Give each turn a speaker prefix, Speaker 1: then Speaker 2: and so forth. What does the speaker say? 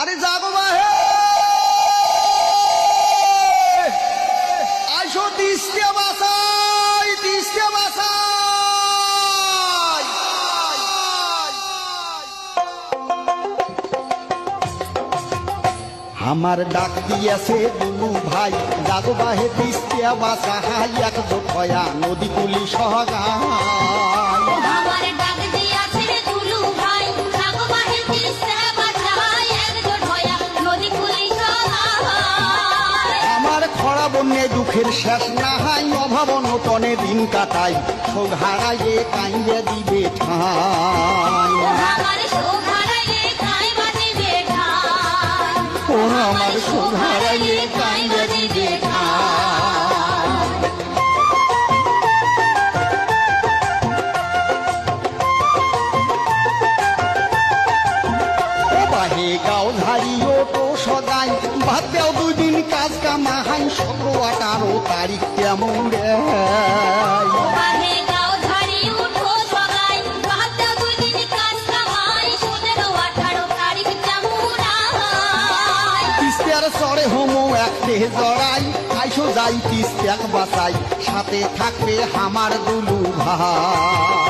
Speaker 1: আরে জাগো বাহে আইসো দিস্তে বাসাই দিস্তে বাসাই আমার ডাক দিয়েছে দুলু ভাই, জাগো বাহে দিস্তে বাসা হাই এক জোটয়া নদী কুলি সহগায়। খরা বন্যে দুঃখের শেষ না হাই অভাব নতনে দিন কাটাই শোক হারাইয়ে কাইয়ে দিবে ঠাই।
Speaker 2: ওরা আমার
Speaker 1: শোক বাহে গাও ধারিও তো সদাই। ভাত দেও দুই দিন কাজ কামাহাই সতেরো আঠারো তারিখ কেমন রে চড়ে হোমো এক দেহ জড়াই আইসো যাই তিস্তাক বাসাই সাথে থাকবে হামার দুলু ভাই।